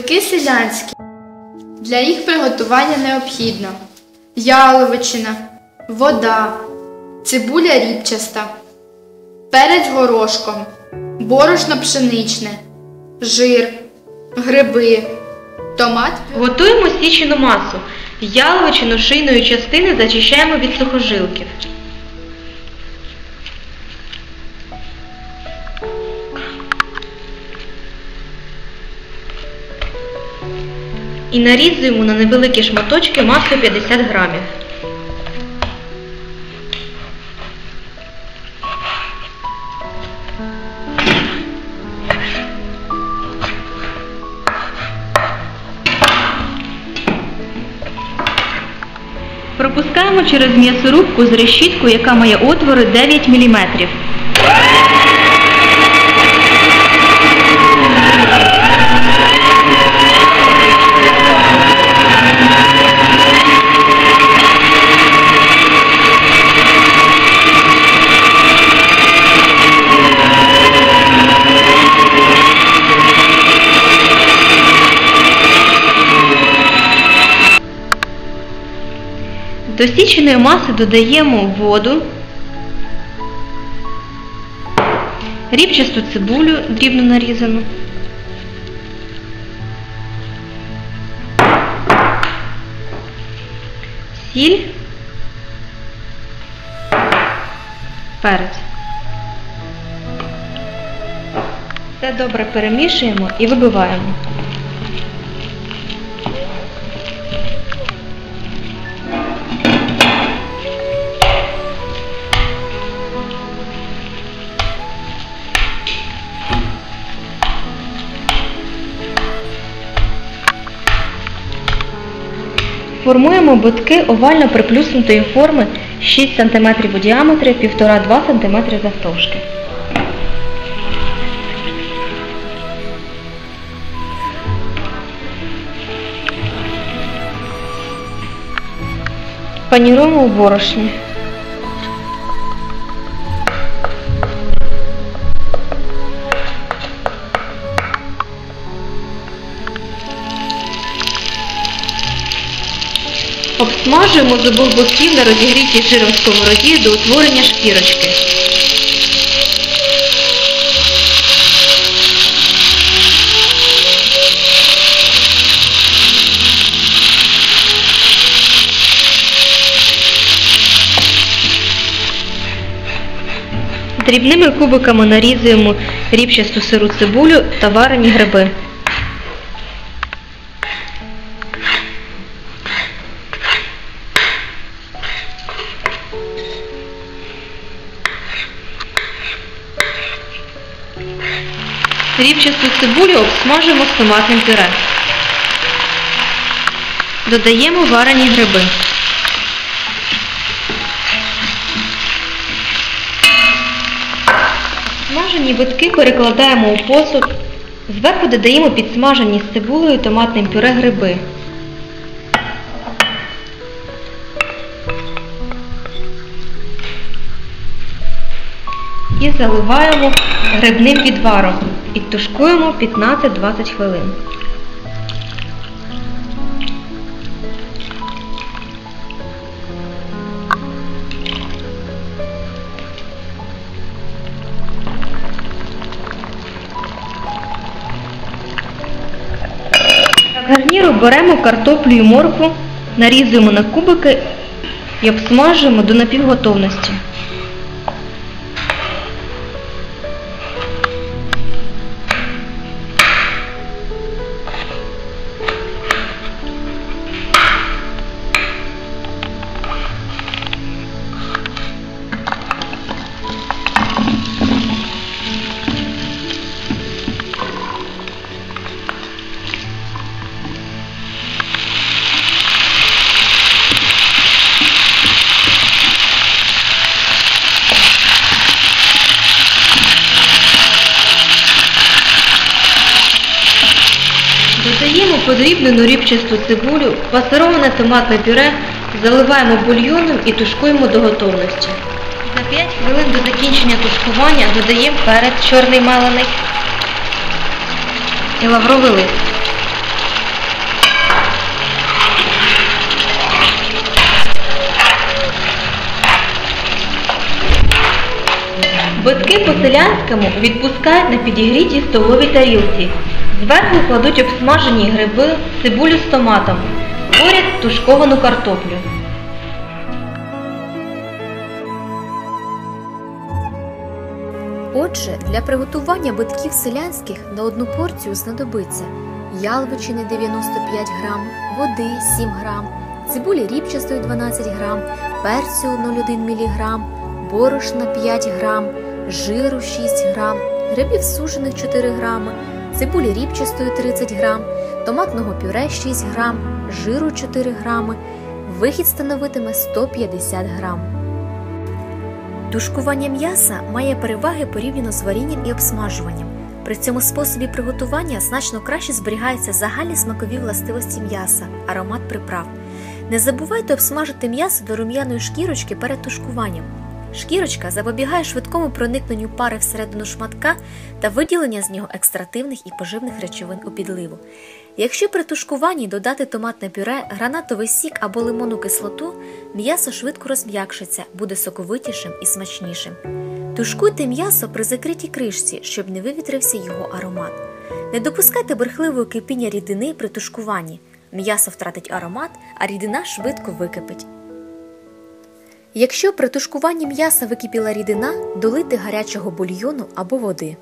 Кульки селянські. Для їх приготування необхідно яловичина, вода, цибуля рібчаста, перець горошком, борошно пшеничне, жир, гриби, томат. Готуємо січену масу. Яловичину шийної частини зачищаємо від сухожилків. І нарізуємо на невеликі шматочки масу 50 грамів. Пропускаємо через м'ясорубку з решіткою, яка має отвори 9 мм. До січеної маси додаємо воду, рібчасту цибулю дрібно нарізану, сіль, перець. Все добре перемішуємо і вибиваємо. Формуємо битки овально приплюснутої форми 6 см у діаметрі, 1,5-2 см завтовшки. Паніруємо у борошні. Обсмажуємо з боків на розігрітій жиром сковороді до утворення шкірочки. Дрібними кубиками нарізуємо ріпчасту сиру цибулю та варені гриби. Рівчасту цибулю обсмажуємо з томатним пюре. Додаємо варені гриби. Смажені битки перекладаємо у посуд. Зверху додаємо підсмажені з цибулею томатним пюре гриби. І заливаємо грибним відваром і тушкуємо 15-20 хвилин. Для гарніру беремо картоплю і моркву, нарізуємо на кубики і обсмажуємо до напівготовності. подрібнену рібчасту цибулю, пасароване томатне пюре заливаємо бульйоном і тушкуємо до готовності. За 5 хвилин до закінчення тушкування додаємо перець чорний малений і лавровий лист. Битки по селянському відпускають на підігріті столові тарілці. Зверху кладуть обсмажені гриби, цибулю з томатом, поряд тушковану картоплю. Отже, для приготування битків селянських на одну порцію знадобиться яловичини 95 грам, води 7 грам, цибулі ріпчастої 12 грам, перцю 0,1 мг, борошна 5 грам, жиру 6 грам, грибів сушених 4 грами, цибулі ріпчастої 30 грам, томатного пюре 6 грам, жиру 4 грами. Вихід становитиме 150 грам. Тушкування м'яса має переваги порівняно з варінням і обсмажуванням. При цьому способі приготування значно краще зберігаються загальні смакові властивості м'яса, аромат приправ. Не забувайте обсмажити м'ясо до рум'яної шкірочки перед тушкуванням. Шкірочка запобігає швидкому проникненню пари всередину шматка та виділення з нього екстративних і поживних речовин у підливу. Якщо при тушкуванні додати томатне пюре, гранатовий сік або лимонну кислоту, м'ясо швидко розм'якшиться, буде соковитішим і смачнішим. Тушкуйте м'ясо при закритій кришці, щоб не вивітрився його аромат. Не допускайте бурхливого кипіння рідини при тушкуванні. М'ясо втратить аромат, а рідина швидко википить. Якщо при тушкуванні м'яса википіла рідина, долити гарячого бульйону або води.